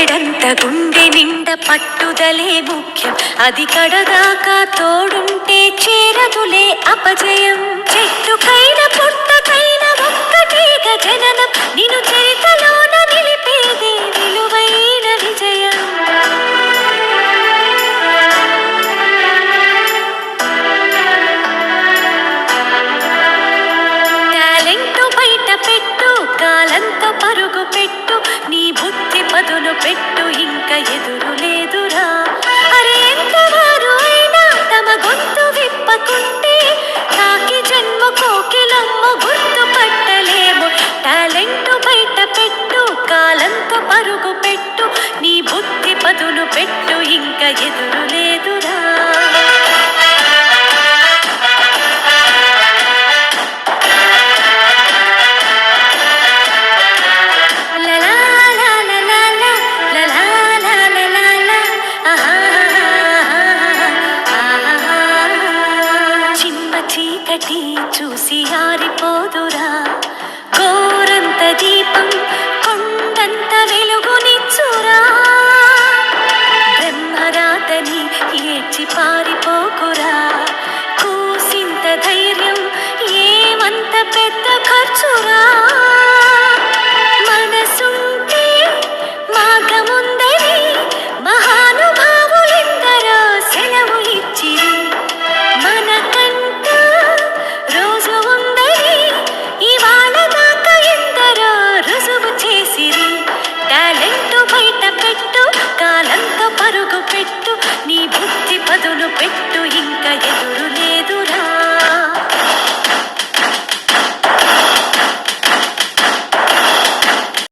గుప్పెడంత గుండె నిండా పట్టుదలే ముఖ్యం. అది కడదాకా తోడుంటే చేరదులే అపజయం. చీకటి చూసి ఆరిపోదురా.